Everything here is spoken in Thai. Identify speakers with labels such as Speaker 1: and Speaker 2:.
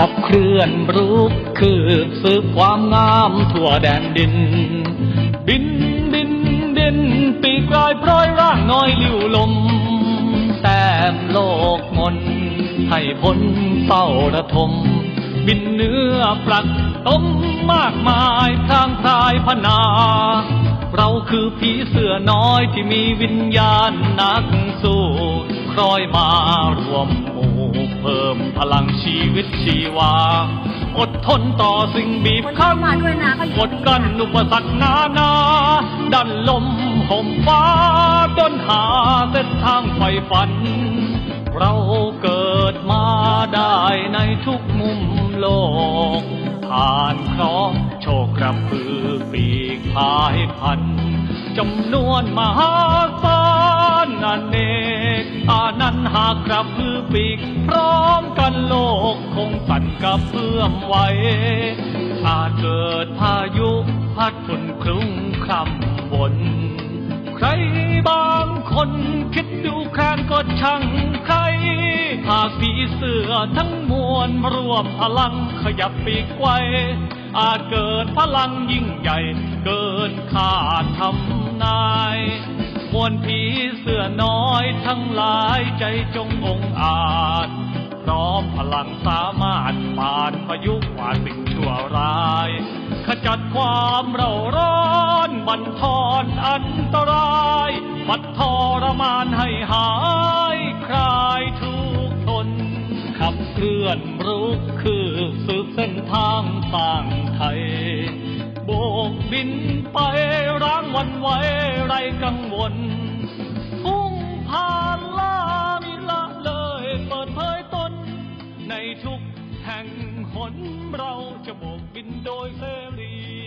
Speaker 1: ขับเคลื่อนรุกคืบสืบความงามทั่วแดนดิน บินบินดินปีกลายพร้อยร่างน้อยลิ้วลมแต้มโลกมน ให้พ้นเฝ้าระทม บินเนื้อปลักต้มมากมายทางพรายพนา เราคือผีเสื้อน้อยที่มีวิญญาณนักสู้ คล้อยมารวมหมู่เพิ่ มพลังชีวิตชีวา อดทนต่อสิ่งบีบคั้น
Speaker 2: มาด้วยนะเขาอยู่
Speaker 1: กดกั้นอุปสรรคนานา ดันลมห่มฟ้าต้นหาเส้นทางไฟฝัน เราเกิดมาได้ในทุกมุมโลก ผ่านเคราะห์โชคกระพือปีกพายพันจำนวนมหาศาลอเนกอานันหากกระพือปีกพร้อม สั่นกระเพื่อมไหวอาจเกิดพายุพัดฝุ่นคลุ้งคร่ำบน ใครบางคนคิดดูแค้นก็ช่างใครหากผีเสือทั้งมวลรวมพลังขยับปีกไกวอาจเกิดพลังยิ่งใหญ่ เกินคาดทำนายมวลผีเสือน้อยทั้งหลายใจจงองอาจ พร้อมพลังสามารถผ่านพายุกว่าสิ่งชั่วร้าย ขจัดความเร่าร้อนบันทอนอันตรายปัดทรมานให้หายคลายทุกข์ทน ขับเคลื่อนรุกคือสืบเส้นทางสร้างไทยโบกบินไปร้างวันไว้ไรกังวล ทุกแห่งหนเราจะโบกบินโดยเสรี